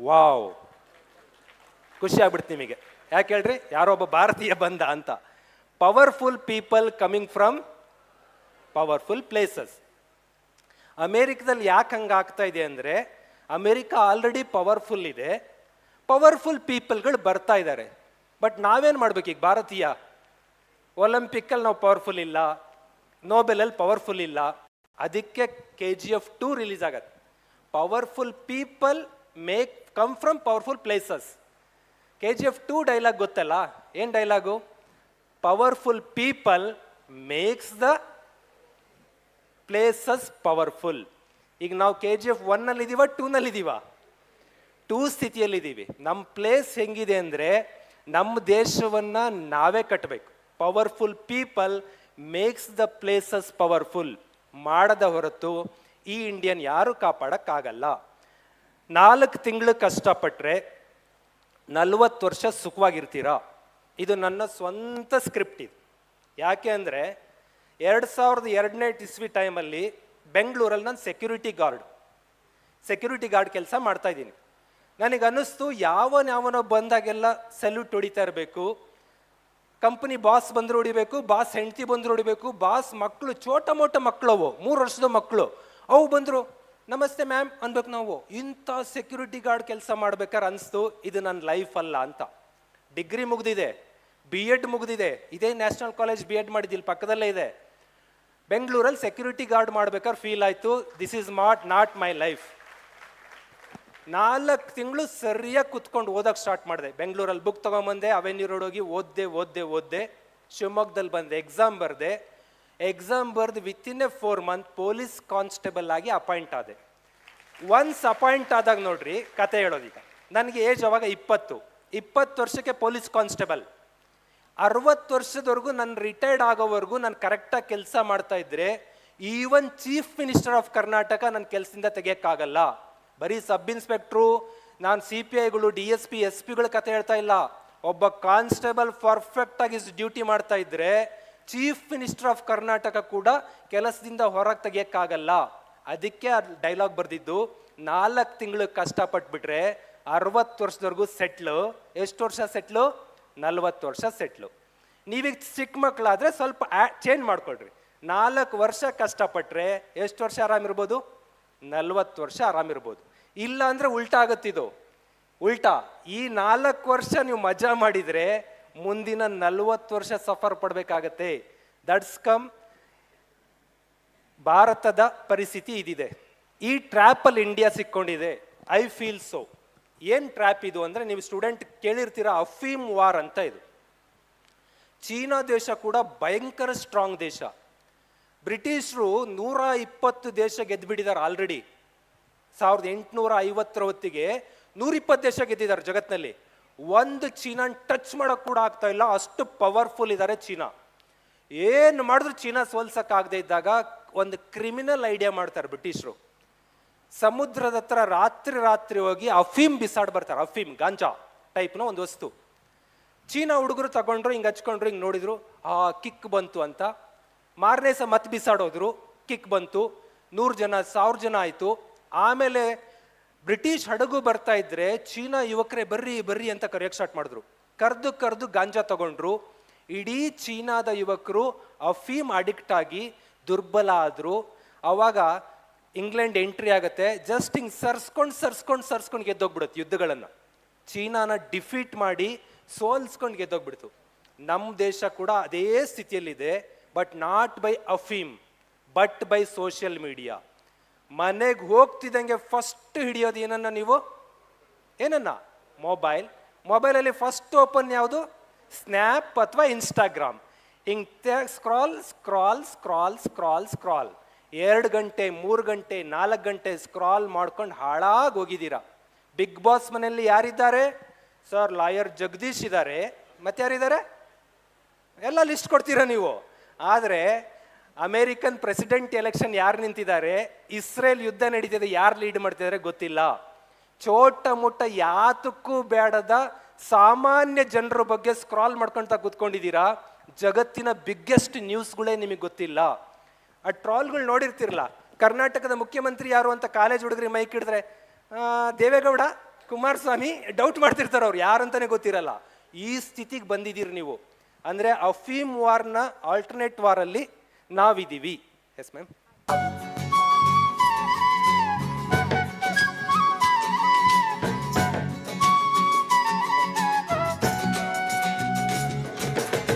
Wow. ಖುಷಿ ಆಗ್ಬಿಡ್ತು ನಿಮಗೆ. ಯಾಕೆ ಹೇಳ್ರಿ? ಯಾರೋ ಒಬ್ಬ ಭಾರತೀಯ ಬಂದ ಅಂತ. Powerful people coming from powerful places ಅಮೇರಿಕದಲ್ಲಿ ಯಾಕೆ ಹಂಗೆ ಆಗ್ತಾ ಇದೆ ಅಂದರೆ, ಅಮೇರಿಕಾ ಆಲ್ರೆಡಿ ಪವರ್ಫುಲ್ ಇದೆ. ಪವರ್ಫುಲ್ ಪೀಪಲ್ಗಳು ಬರ್ತಾ ಇದ್ದಾರೆ ಬಟ್ ನಾವೇನು ಮಾಡ್ಬೇಕು ಈಗ? ಭಾರತೀಯ ಒಲಿಂಪಿಕ್ಕಲ್ಲಿ ನಾವು ಪವರ್ಫುಲ್ ಇಲ್ಲ. ನೋಬೆಲಲ್ಲಿ ಪವರ್ಫುಲ್ ಇಲ್ಲ. ಅದಕ್ಕೆ K G F two release ಆಗತ್ತೆ. Powerful people make come from powerful places K G F two dialogue ಗೊತ್ತಲ್ಲ? ಏನು dialogue powerful people makes the places powerful ಈಗ ನಾವು ಕೆ ಜಿ ಎಫ್ ಒನ್ನಲ್ಲಿದ್ದೀವ ಟೂನಲ್ಲಿದ್ದೀವ ಟೂ ಸ್ಥಿತಿಯಲ್ಲಿದ್ದೀವಿ. ನಮ್ಮ ಪ್ಲೇಸ್ ಹೆಂಗಿದೆ ಅಂದರೆ ನಮ್ಮ ದೇಶವನ್ನು ನಾವೇ ಕಟ್ಟಬೇಕು powerful people makes the places powerful ಮಾಡದ ಹೊರತು ಈ ಇಂಡಿಯನ್ ಯಾರು ಕಾಪಾಡೋಕ್ಕಾಗಲ್ಲ. ನಾಲ್ಕು ತಿಂಗಳು ಕಷ್ಟಪಟ್ಟರೆ ನಲ್ವತ್ತು ವರ್ಷ ಸುಖವಾಗಿರ್ತೀರಾ? ಇದು ನನ್ನ ಸ್ವಂತ ಸ್ಕ್ರಿಪ್ಟ್ ಇದು. ಯಾಕೆ ಅಂದರೆ ಎರಡು ಸಾವಿರದ ಎರಡನೇ ಇಸ್ವಿ ಟೈಮಲ್ಲಿ ಬೆಂಗಳೂರಲ್ಲಿ ನಾನು ಸೆಕ್ಯೂರಿಟಿ ಗಾರ್ಡ್. ಸೆಕ್ಯೂರಿಟಿ ಗಾರ್ಡ್ ಕೆಲಸ ಮಾಡ್ತಾ ಇದ್ದೀನಿ. ನನಗೆ ಅನ್ನಿಸ್ತು ಯಾವನ ಯಾವನೋ ಬಂದಾಗೆಲ್ಲ ಸೆಲ್ಯೂಟ್ ಹೊಡಿತಾ ಇರಬೇಕು. ಕಂಪ್ನಿ ಬಾಸ್ ಬಂದರೂ ಹೊಡಿಬೇಕು, ಬಾಸ್ ಹೆಂಡತಿ ಬಂದರೂ ಹೊಡಿಬೇಕು, ಬಾಸ್ ಮಕ್ಕಳು ಚೋಟ ಮೋಟ ಮಕ್ಕಳು ಅವು, ಮೂರು ವರ್ಷದ ಮಕ್ಕಳು ಅವು ಬಂದರು ನಮಸ್ತೆ ಮ್ಯಾಮ್ ಅನ್ಬೇಕು ನಾವು. ಇಂಥ ಸೆಕ್ಯೂರಿಟಿ ಗಾರ್ಡ್ ಕೆಲಸ ಮಾಡ್ಬೇಕಾದ್ರೆ ಅನಿಸ್ತು, ಇದು ನನ್ನ ಲೈಫ್ ಅಲ್ಲ ಅಂತ. ಡಿಗ್ರಿ ಮುಗ್ದಿದೆ ಬಿ ಎಡ್ ಮುಗ್ದಿದೆ, ಇದೇ ನ್ಯಾಷನಲ್ ಕಾಲೇಜ್ ಬಿ ಎಡ್ ಮಾಡಿದ್ದಿಲ್ಲ ಪಕ್ಕದಲ್ಲೇ ಇದೆ. ಬೆಂಗಳೂರಲ್ಲಿ ಸೆಕ್ಯೂರಿಟಿ ಗಾರ್ಡ್ ಮಾಡ್ಬೇಕಾದ್ರೆ ಫೀಲ್ ಆಯಿತು this is not not my life ನಾಲ್ಕು ತಿಂಗಳು ಸರಿಯಾಗಿ ಕುತ್ಕೊಂಡು ಓದಕ್ಕೆ ಸ್ಟಾರ್ಟ್ ಮಾಡಿದೆ. ಬೆಂಗಳೂರಲ್ಲಿ ಬುಕ್ ತೊಗೊಂಬಂದೆ ಅವೆನ್ಯೂ ರೋಡ್ ಹೋಗಿ ಓದ್ದೆ ಓದ್ದೆ ಓದ್ದೆ, ಶಿವಮೊಗ್ಗದಲ್ಲಿ ಬಂದೆ ಎಕ್ಸಾಮ್ ಬರೆದೆ. ಎಕ್ಸಾಮ್ ಬರೆದು within a four month police constable ಆಗಿ ಅಪಾಯಿಂಟ್ ಆದೆ. ಒನ್ಸ್ ಅಪಾಯಿಂಟ್ ಆದಾಗ ನೋಡ್ರಿ, ಕತೆ ಹೇಳೋದೀಗ. ನನಗೆ ಏಜ್ ಅವಾಗ ಇಪ್ಪತ್ತು. ಇಪ್ಪತ್ತು ವರ್ಷಕ್ಕೆ ಪೊಲೀಸ್ ಕಾನ್ಸ್ಟೇಬಲ್ ಅರವತ್ತು ವರ್ಷದವರೆಗೂ ನಾನು ರಿಟೈರ್ಡ್ ಆಗೋವರೆಗೂ ನಾನು ಕರೆಕ್ಟಾಗಿ ಕೆಲಸ ಮಾಡ್ತಾ ಇದ್ರೆ even chief minister of Karnataka ನನ್ನ ಕೆಲಸದಿಂದ ತೆಗಿಯೋಕ್ಕಾಗಲ್ಲ. ಬರೀ ಸಬ್ ಇನ್ಸ್ಪೆಕ್ಟ್ರು ನಾನು ಸಿ ಪಿ ಐಗಳು ಡಿ ಎಸ್ ಪಿ ಎಸ್ ಪಿಗಳ ಕತೆ ಹೇಳ್ತಾ ಇಲ್ಲ. ಒಬ್ಬ ಕಾನ್ಸ್ಟೇಬಲ್ ಪರ್ಫೆಕ್ಟ್ ಆಗಿ ಡ್ಯೂಟಿ ಮಾಡ್ತಾ ಇದ್ರೆ ಚೀಫ್ ಮಿನಿಸ್ಟರ್ ಆಫ್ ಕರ್ನಾಟಕ ಕೂಡ ಕೆಲಸದಿಂದ ಹೊರಗೆ ತೆಗಿಯೋಕ್ಕಾಗಲ್ಲ. ಅದಕ್ಕೆ ಆ ಡೈಲಾಗ್ ಬರೆದಿದ್ದು, ನಾಲ್ಕು ತಿಂಗಳು ಕಷ್ಟಪಟ್ಬಿಟ್ರೆ ಅರವತ್ತು ವರ್ಷದವರೆಗೂ ಸೆಟ್ಲು ಎಷ್ಟು ವರ್ಷ ಸೆಟ್ಲು ನಲ್ವತ್ತು ವರ್ಷ ಸೆಟ್ಲು ನೀವೀಗ ಚಿಕ್ಕ ಮಕ್ಕಳಾದರೆ ಸ್ವಲ್ಪ ಚೇಂಜ್ ಮಾಡ್ಕೊಳ್ರಿ. ನಾಲ್ಕು ವರ್ಷ ಕಷ್ಟಪಟ್ಟರೆ ಎಷ್ಟು ವರ್ಷ ಆರಾಮಿರ್ಬೋದು ನಲ್ವತ್ತು ವರ್ಷ ಆರಾಮಿರ್ಬೋದು ಇಲ್ಲ ಅಂದ್ರೆ ಉಲ್ಟಾ ಆಗುತ್ತಿದ್ದು ಉಲ್ಟಾ. ಈ ನಾಲ್ಕು ವರ್ಷ ನೀವು ಮಜಾ ಮಾಡಿದ್ರೆ ಮುಂದಿನ ನಲ್ವತ್ತು ವರ್ಷ ಸಫರ್ ಪಡಬೇಕಾಗತ್ತೆ. ದಟ್ಸ್ ಕಮ್ ಭಾರತದ ಪರಿಸ್ಥಿತಿ ಇದಿದೆ. ಈ ಟ್ರ್ಯಾಪಲ್ಲಿ ಇಂಡಿಯಾ ಸಿಕ್ಕೊಂಡಿದೆ. ಐ ಫೀಲ್ ಸೋ ಏನು ಟ್ರ್ಯಾಪ್ ಇದು ಅಂದರೆ ನೀವು ಸ್ಟೂಡೆಂಟ್ ಕೇಳಿರ್ತೀರ ಅಫೀಮ್ ವಾರ್ ಅಂತ ಇದು. ಚೀನಾ ದೇಶ ಕೂಡ ಭಯಂಕರ ಸ್ಟ್ರಾಂಗ್ ದೇಶ. ಬ್ರಿಟಿಷರು ನೂರ ಇಪ್ಪತ್ತು ದೇಶ ಗೆದ್ದುಬಿಟ್ಟಿದ್ದಾರೆ ಆಲ್ರೆಡಿ ಸಾವಿರದ ಎಂಟುನೂರ ಐವತ್ತರ ಹೊತ್ತಿಗೆ ನೂರಿಪ್ಪತ್ತು ದೇಶ ಗೆದ್ದಿದ್ದಾರೆ ಜಗತ್ತಿನಲ್ಲಿ ಒಂದು ಚೀನಾ ಟಚ್ ಮಾಡೋಕೆ ಕೂಡ ಆಗ್ತಾ ಇಲ್ಲ. ಅಷ್ಟು ಪವರ್ಫುಲ್ ಇದ್ದಾರೆ ಚೀನಾ. ಏನು ಮಾಡಿದ್ರು ಚೀನಾ ಸೋಲ್ಸೋಕ್ಕಾಗದೇ ಇದ್ದಾಗ ಒಂದು ಕ್ರಿಮಿನಲ್ ಐಡಿಯಾ ಮಾಡ್ತಾರೆ ಬ್ರಿಟಿಷರು. ಸಮುದ್ರದ ಹತ್ರ ರಾತ್ರಿ ರಾತ್ರಿ ಹೋಗಿ ಅಫೀಮ್ ಬಿಸಾಡ್ ಬರ್ತಾರೆ. ಅಫೀಮ್, ಗಾಂಜಾ ಟೈಪ್ನ ಒಂದು ವಸ್ತು. ಚೀನಾ ಹುಡುಗರು ತಗೊಂಡ್ರು, ಹಿಂಗೆ ಹಚ್ಕೊಂಡ್ರು, ಹಿಂಗೆ ನೋಡಿದ್ರು, ಆ ಕಿಕ್ ಬಂತು ಅಂತ. ಮಾರನೇ ಸಹ ಮತ್ತೆ ಬಿಸಾಡೋದ್ರು, ಕಿಕ್ ಬಂತು. ನೂರು ಜನ, ಸಾವಿರ ಜನ ಆಯಿತು. ಆಮೇಲೆ ಬ್ರಿಟಿಷ್ ಹಡಗು ಬರ್ತಾ ಇದ್ರೆ ಚೀನಾ ಯುವಕರೇ ಬರ್ರಿ ಬರ್ರಿ ಅಂತ ಕರೆಯೋಕೆ ಸ್ಟಾರ್ಟ್ ಮಾಡಿದ್ರು. ಕರೆದು ಕರೆದು ಗಾಂಜಾ ತಗೊಂಡ್ರು. ಇಡೀ ಚೀನಾದ ಯುವಕರು ಅಫೀಮ್ ಅಡಿಕ್ಟ್ ಆಗಿ ದುರ್ಬಲ ಆದರು. ಅವಾಗ ಇಂಗ್ಲೆಂಡ್ ಎಂಟ್ರಿ ಆಗುತ್ತೆ. ಜಸ್ಟ್ ಹಿಂಗೆ ಸರ್ಸ್ಕೊಂಡು ಸರ್ಸ್ಕೊಂಡು ಸರ್ಸ್ಕೊಂಡು ಗೆದ್ದೋಗ್ಬಿಡುತ್ತೆ ಯುದ್ಧಗಳನ್ನು. ಚೀನಾನ ಡಿಫೀಟ್ ಮಾಡಿ ಸೋಲ್ಸ್ಕೊಂಡು ಗೆದ್ದೋಗ್ಬಿಡ್ತು. ನಮ್ಮ ದೇಶ ಕೂಡ ಅದೇ ಸ್ಥಿತಿಯಲ್ಲಿದೆ ಬಟ್ ನಾಟ್ ಬೈ ಅಫೀಮ್ ಬಟ್ ಬೈ ಸೋಷಿಯಲ್ ಮೀಡಿಯಾ ಮನೆಗೆ ಹೋಗ್ತಿದ್ದಂಗೆ ಫಸ್ಟ್ ಹಿಡಿಯೋದು ಏನನ್ನ ನೀವು? ಏನನ್ನ? ಮೊಬೈಲ್ ಮೊಬೈಲಲ್ಲಿ ಫಸ್ಟ್ ಓಪನ್ ಯಾವುದು? ಸ್ನ್ಯಾಪ್ ಅಥವಾ ಇನ್ಸ್ಟಾಗ್ರಾಮ್ ಹಿಂಗೆ scroll scroll scroll scroll scroll ಎರಡು ಗಂಟೆ, ಮೂರು ಗಂಟೆ, ನಾಲ್ಕು ಗಂಟೆ ಸ್ಕ್ರಾಲ್ ಮಾಡ್ಕೊಂಡು ಹಾಳಾಗಿ ಹೋಗಿದ್ದೀರಾ. ಬಿಗ್ ಬಾಸ್ ಮನೆಯಲ್ಲಿ ಯಾರಿದ್ದಾರೆ? ಸರ್ ಲಾಯರ್ ಜಗದೀಶ್ ಇದ್ದಾರೆ ಮತ್ತೆ ಯಾರಿದ್ದಾರೆ ಎಲ್ಲ ಲಿಸ್ಟ್ ಕೊಡ್ತೀರಾ ನೀವು? ಆದರೆ ಅಮೇರಿಕನ್ ಪ್ರೆಸಿಡೆಂಟ್ ಎಲೆಕ್ಷನ್ ಯಾರು ನಿಂತಿದ್ದಾರೆ? ಇಸ್ರೇಲ್ ಯುದ್ಧ ನಡೀತಿದೆ, ಯಾರು ಲೀಡ್ ಮಾಡ್ತಿದ್ದಾರೆ ಗೊತ್ತಿಲ್ಲ. ಚೋಟ ಮುಟ್ಟ ಯಾತಕ್ಕೂ ಬೇಡದ ಸಾಮಾನ್ಯ ಜನರ ಬಗ್ಗೆ ಸ್ಕ್ರಾಲ್ ಮಾಡ್ಕೊಳ್ತಾ ಕೂತ್ಕೊಂಡಿದ್ದೀರಾ? ಜಗತ್ತಿನ ಬಿಗ್ಗೆಸ್ಟ್ ನ್ಯೂಸ್ಗಳೇ ನಿಮಗೆ ಗೊತ್ತಿಲ್ಲ. ಆ ಟ್ರಾಲ್ಗಳು ನೋಡಿರ್ತಿರಲ್ಲ ಕರ್ನಾಟಕದ ಮುಖ್ಯಮಂತ್ರಿ ಯಾರು ಅಂತ ಕಾಲೇಜ್ ಹುಡುಗರಿಗೆ ಮೈಕ್ ಹಿಡಿದ್ರೆ ದೇವೇಗೌಡ, ಕುಮಾರಸ್ವಾಮಿ ಡೌಟ್ ಮಾಡ್ತಿರ್ತಾರೆ ಅವ್ರು. ಯಾರಂತಾನೆ ಗೊತ್ತಿರಲ್ಲ. ಈ ಸ್ಥಿತಿಗೆ ಬಂದಿದ್ದೀರಿ ನೀವು. ಅಂದರೆ ಅಫೀಮ್ ವಾರ್ನ ಆಲ್ಟರ್ನೇಟ್ ವಾರಲ್ಲಿ ನಾವಿದ್ದೀವಿ. Yes ma'am